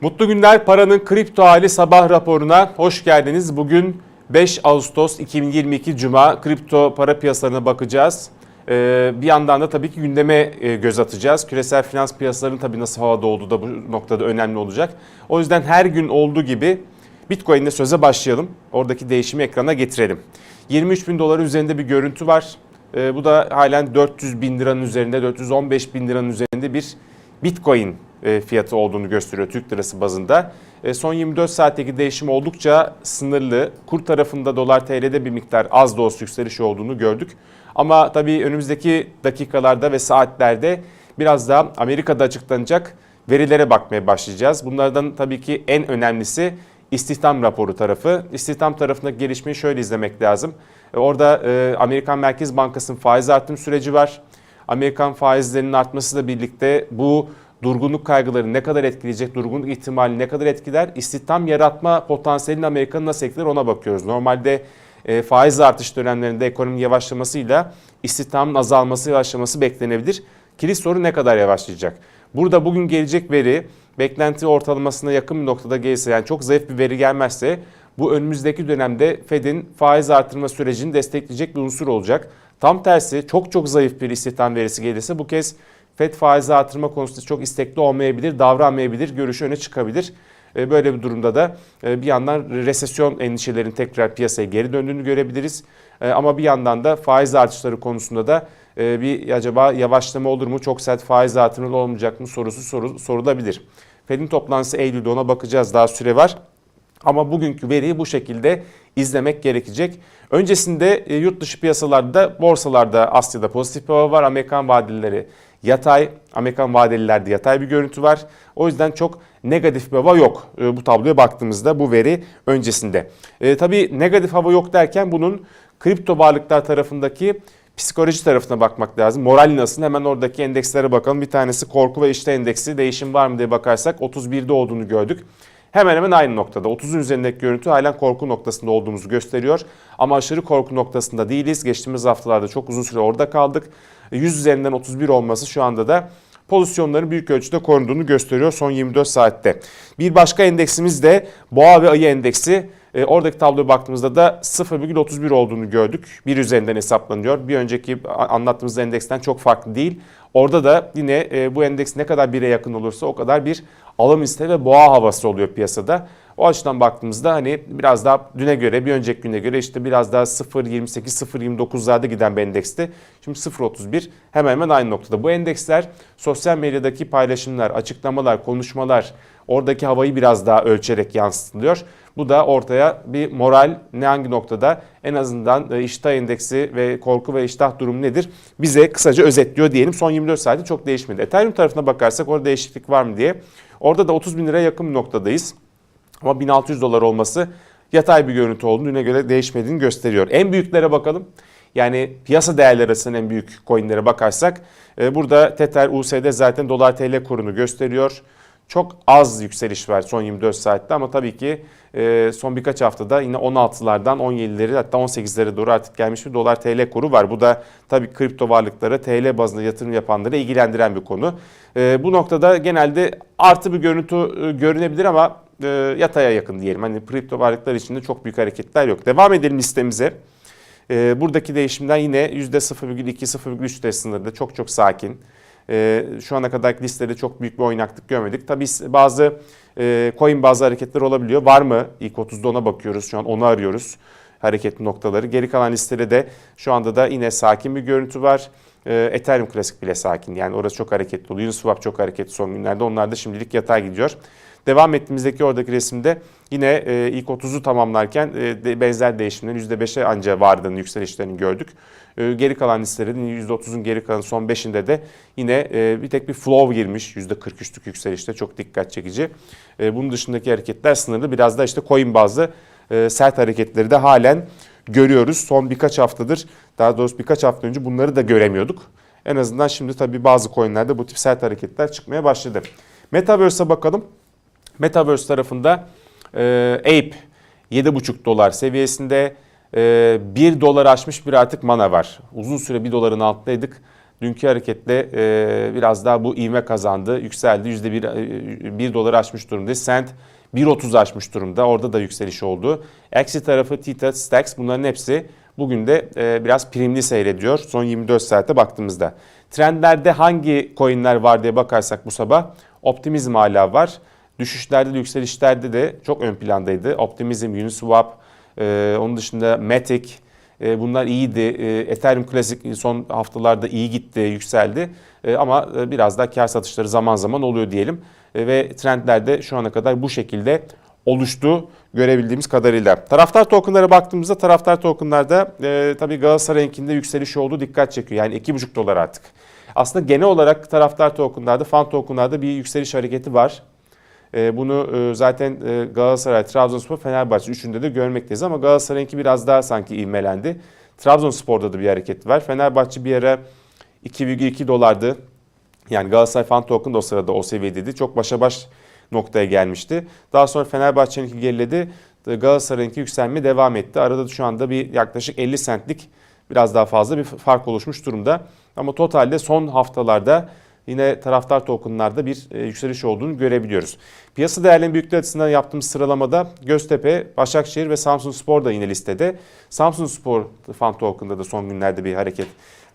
Mutlu günler paranın kripto hali sabah raporuna hoş geldiniz. Bugün 5 Ağustos 2022 Cuma kripto para piyasalarına bakacağız. Ee, bir yandan da tabii ki gündeme e, göz atacağız. Küresel finans piyasalarının tabii nasıl havada olduğu da bu noktada önemli olacak. O yüzden her gün olduğu gibi Bitcoin'de söze başlayalım. Oradaki değişimi ekrana getirelim. 23 bin doların üzerinde bir görüntü var. Ee, bu da halen 400 bin liranın üzerinde, 415 bin liranın üzerinde bir Bitcoin fiyatı olduğunu gösteriyor Türk lirası bazında. E, Son 24 saatteki değişim oldukça sınırlı. Kur tarafında dolar TL'de bir miktar az da olsa yükseliş olduğunu gördük. Ama tabii önümüzdeki dakikalarda ve saatlerde biraz daha Amerika'da açıklanacak verilere bakmaya başlayacağız. Bunlardan tabii ki en önemlisi istihdam raporu tarafı. İstihdam tarafındaki gelişmeyi şöyle izlemek lazım. E, Orada e, Amerikan Merkez Bankası'nın faiz artım süreci var. Amerikan faizlerinin artmasıyla birlikte bu durgunluk kaygıları ne kadar etkileyecek, durgunluk ihtimali ne kadar etkiler, istihdam yaratma potansiyelini Amerika'nın nasıl etkiler ona bakıyoruz. Normalde e, faiz artış dönemlerinde ekonominin yavaşlamasıyla istihdamın azalması, yavaşlaması beklenebilir. Kilit soru ne kadar yavaşlayacak? Burada bugün gelecek veri beklenti ortalamasına yakın bir noktada gelirse yani çok zayıf bir veri gelmezse bu önümüzdeki dönemde Fed'in faiz artırma sürecini destekleyecek bir unsur olacak. Tam tersi çok çok zayıf bir istihdam verisi gelirse bu kez FED faizi artırma konusunda çok istekli olmayabilir, davranmayabilir, görüşü öne çıkabilir. E, Böyle bir durumda da e, bir yandan resesyon endişelerinin tekrar piyasaya geri döndüğünü görebiliriz. E, Ama bir yandan da faiz artışları konusunda da bir acaba yavaşlama olur mu, çok sert faiz artırmalı olmayacak mı sorusu soru, sorulabilir. Fed'in toplantısı Eylül'de ona bakacağız daha süre var. Ama bugünkü veriyi bu şekilde izlemek gerekecek. Öncesinde yurt dışı piyasalarda, borsalarda Asya'da pozitif bir hava var. Amerikan vadeleri yatay, Amerikan vadelilerde yatay bir görüntü var. O yüzden çok negatif bir hava yok e, bu tabloya baktığımızda bu veri öncesinde. E, tabii negatif hava yok derken bunun kripto varlıklar tarafındaki psikoloji tarafına bakmak lazım. Moral nasıl? Hemen oradaki endekslere bakalım. Bir tanesi korku ve iştah endeksi değişim var mı diye bakarsak 31'de olduğunu gördük. Hemen hemen aynı noktada. 30'un üzerindeki görüntü halen korku noktasında olduğumuzu gösteriyor. Ama aşırı korku noktasında değiliz. Geçtiğimiz haftalarda çok uzun süre orada kaldık. 100 üzerinden 31 olması şu anda da pozisyonların büyük ölçüde korunduğunu gösteriyor son 24 saatte. Bir başka endeksimiz de boğa ve ayı endeksi. E, oradaki tabloya baktığımızda da 0,31 olduğunu gördük. Bir üzerinden hesaplanıyor. Bir önceki anlattığımız endeksten çok farklı değil. Orada da yine e, bu endeks ne kadar 1'e yakın olursa o kadar bir alım isteği ve boğa havası oluyor piyasada. O açıdan baktığımızda hani biraz daha düne göre bir önceki güne göre işte biraz daha 0.28 0.29'larda giden bir endeksti. Şimdi 0.31 hemen hemen aynı noktada. Bu endeksler sosyal medyadaki paylaşımlar, açıklamalar, konuşmalar oradaki havayı biraz daha ölçerek yansıtılıyor. Bu da ortaya bir moral ne hangi noktada en azından e, iştah endeksi ve korku ve iştah durumu nedir bize kısaca özetliyor diyelim. Son 24 saatte çok değişmedi. Ethereum tarafına bakarsak orada değişiklik var mı diye. Orada da 30 bin liraya yakın bir noktadayız. Ama 1600 dolar olması yatay bir görüntü olduğunu düne göre değişmediğini gösteriyor. En büyüklere bakalım. Yani piyasa değerleri arasında en büyük coinlere bakarsak e, burada Tether USD zaten dolar TL kurunu gösteriyor. Çok az yükseliş var son 24 saatte ama tabii ki e, son birkaç haftada yine 16'lardan 17'leri hatta 18'lere doğru artık gelmiş bir dolar TL kuru var. Bu da tabii kripto varlıklara TL bazında yatırım yapanları ilgilendiren bir konu. E, bu noktada genelde artı bir görüntü e, görünebilir ama e, yataya yakın diyelim. Hani kripto varlıklar içinde çok büyük hareketler yok. Devam edelim listemize. E, buradaki değişimden yine %0,2-0,3 sınırda çok çok sakin. E, şu ana kadar listede çok büyük bir oynaklık görmedik. Tabii bazı e, coin bazı hareketler olabiliyor. Var mı? İlk 30'da ona bakıyoruz. Şu an onu arıyoruz. Hareket noktaları. Geri kalan listede de şu anda da yine sakin bir görüntü var. E, Ethereum Classic bile sakin. Yani orası çok hareketli oluyor. Uniswap çok hareketli son günlerde. Onlar da şimdilik yatay gidiyor. Devam ettiğimizdeki oradaki resimde yine e, ilk 30'u tamamlarken e, de, benzer değişimlerin %5'e anca vardığını, yükselişlerini gördük. E, geri kalan listelerin %30'un geri kalan son 5'inde de yine e, bir tek bir flow girmiş %43'lük yükselişte çok dikkat çekici. E, bunun dışındaki hareketler sınırlı. Biraz da işte coin bazlı e, sert hareketleri de halen görüyoruz. Son birkaç haftadır daha doğrusu birkaç hafta önce bunları da göremiyorduk. En azından şimdi tabii bazı coinlerde bu tip sert hareketler çıkmaya başladı. Metaverse'e bakalım. Metaverse tarafında e, Ape 7,5 dolar seviyesinde e, 1 dolar aşmış bir artık mana var. Uzun süre 1 doların altındaydık. dünkü hareketle e, biraz daha bu ivme kazandı. Yükseldi. %1 1 doları aşmış durumda. Sent 1.30 aşmış durumda. Orada da yükseliş oldu. Eksi tarafı Tita, Stax bunların hepsi bugün de e, biraz primli seyrediyor. Son 24 saate baktığımızda. Trendlerde hangi coinler var diye bakarsak bu sabah optimizm hala var. Düşüşlerde de yükselişlerde de çok ön plandaydı. Optimizm, Uniswap, e, onun dışında Matic, e, bunlar iyiydi. E, Ethereum Classic son haftalarda iyi gitti, yükseldi. E, ama e, biraz daha kar satışları zaman zaman oluyor diyelim. E, ve trendlerde şu ana kadar bu şekilde oluştu görebildiğimiz kadarıyla. Taraftar tokenlara baktığımızda taraftar tokenlarda e, tabii Galatasaray'ınkinde yükseliş oldu dikkat çekiyor. Yani 2,5 dolar artık. Aslında genel olarak taraftar tokenlarda, fan tokenlarda bir yükseliş hareketi var. E, bunu e, zaten e, Galatasaray, Trabzonspor, Fenerbahçe üçünde de görmekteyiz ama Galatasaray'ınki biraz daha sanki ivmelendi. Trabzonspor'da da bir hareket var. Fenerbahçe bir ara 2,2 dolardı. Yani Galatasaray fan token da o sırada o seviyedeydi. Çok başa baş noktaya gelmişti. Daha sonra Fenerbahçe'ninki geriledi. Galatasaray'ınki yükselme devam etti. Arada şu anda bir yaklaşık 50 centlik biraz daha fazla bir fark oluşmuş durumda. Ama totalde son haftalarda yine taraftar tokenlarda bir e, yükseliş olduğunu görebiliyoruz. Piyasa değerlerinin büyüklüğü açısından yaptığımız sıralamada Göztepe, Başakşehir ve Samsun Spor da yine listede. Samsun Spor fan token'da da son günlerde bir hareket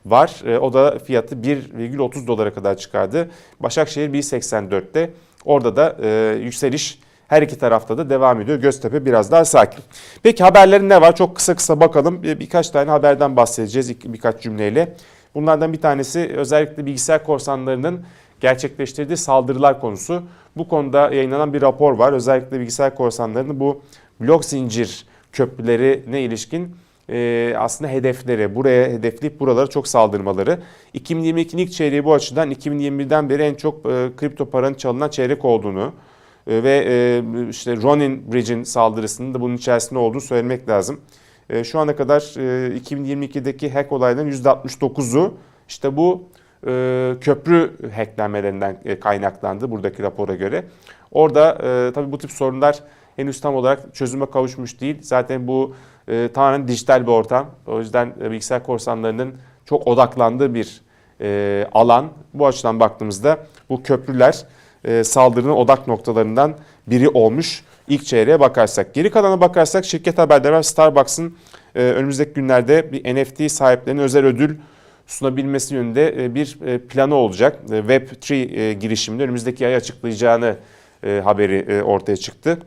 var. E, o da fiyatı 1,30 dolara kadar çıkardı. Başakşehir 1,84'te. Orada da e, yükseliş her iki tarafta da devam ediyor. Göztepe biraz daha sakin. Peki haberlerin ne var? Çok kısa kısa bakalım. Bir, birkaç tane haberden bahsedeceğiz birkaç cümleyle. Bunlardan bir tanesi özellikle bilgisayar korsanlarının gerçekleştirdiği saldırılar konusu. Bu konuda yayınlanan bir rapor var. Özellikle bilgisayar korsanlarının bu blok zincir köprülerine ilişkin e, aslında hedefleri, buraya hedefleyip buralara çok saldırmaları. 2022'nin ilk çeyreği bu açıdan 2021'den beri en çok e, kripto paranın çalınan çeyrek olduğunu e, ve e, işte Ronin Bridge'in saldırısının da bunun içerisinde olduğunu söylemek lazım. E, şu ana kadar e, 2022'deki hack olaylarının %69'u işte bu e, köprü hacklenmelerinden e, kaynaklandı buradaki rapora göre. Orada e, tabii bu tip sorunlar henüz tam olarak çözüme kavuşmuş değil. Zaten bu e, tamamen dijital bir ortam. O yüzden e, bilgisayar korsanlarının çok odaklandığı bir e, alan. Bu açıdan baktığımızda bu köprüler e, saldırının odak noktalarından biri olmuş. İlk çeyreğe bakarsak. Geri kalana bakarsak şirket haberleri. Starbucks'ın e, önümüzdeki günlerde bir NFT sahiplerine özel ödül sunabilmesi yönünde e, bir e, planı olacak. E, Web3 e, girişiminde önümüzdeki ay açıklayacağını haberi ortaya çıktı.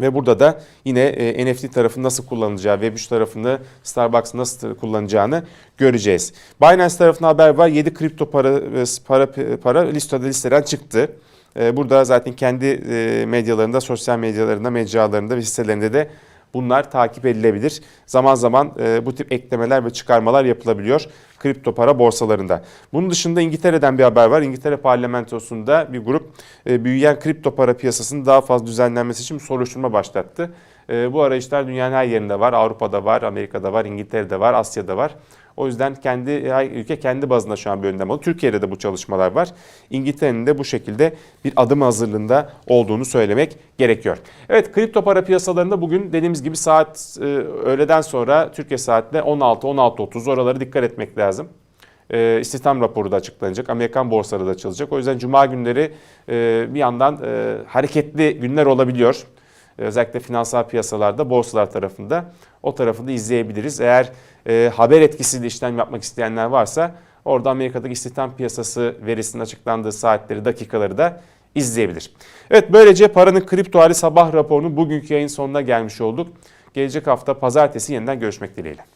Ve burada da yine NFT tarafını nasıl kullanacağı, Web3 tarafını Starbucks nasıl kullanacağını göreceğiz. Binance tarafına haber var. 7 kripto para para para listede listeden çıktı. E, burada zaten kendi e, medyalarında, sosyal medyalarında, mecralarında ve hisselerinde de bunlar takip edilebilir. Zaman zaman e, bu tip eklemeler ve çıkarmalar yapılabiliyor kripto para borsalarında. Bunun dışında İngiltere'den bir haber var. İngiltere parlamentosunda bir grup e, büyüyen kripto para piyasasının daha fazla düzenlenmesi için soruşturma başlattı. Bu arayışlar dünyanın her yerinde var. Avrupa'da var, Amerika'da var, İngiltere'de var, Asya'da var. O yüzden kendi ülke kendi bazında şu an bir önlem alıyor. Türkiye'de de bu çalışmalar var. İngiltere'nin de bu şekilde bir adım hazırlığında olduğunu söylemek gerekiyor. Evet kripto para piyasalarında bugün dediğimiz gibi saat e, öğleden sonra Türkiye saatle 16-16.30 oraları dikkat etmek lazım. E, istihdam raporu da açıklanacak. Amerikan borsaları da açılacak. O yüzden cuma günleri e, bir yandan e, hareketli günler olabiliyor. Özellikle finansal piyasalarda, borsalar tarafında o tarafını izleyebiliriz. Eğer e, haber etkisiyle işlem yapmak isteyenler varsa orada Amerika'daki istihdam piyasası verisinin açıklandığı saatleri, dakikaları da izleyebilir. Evet böylece paranın kripto hali sabah raporunun bugünkü yayın sonuna gelmiş olduk. Gelecek hafta pazartesi yeniden görüşmek dileğiyle.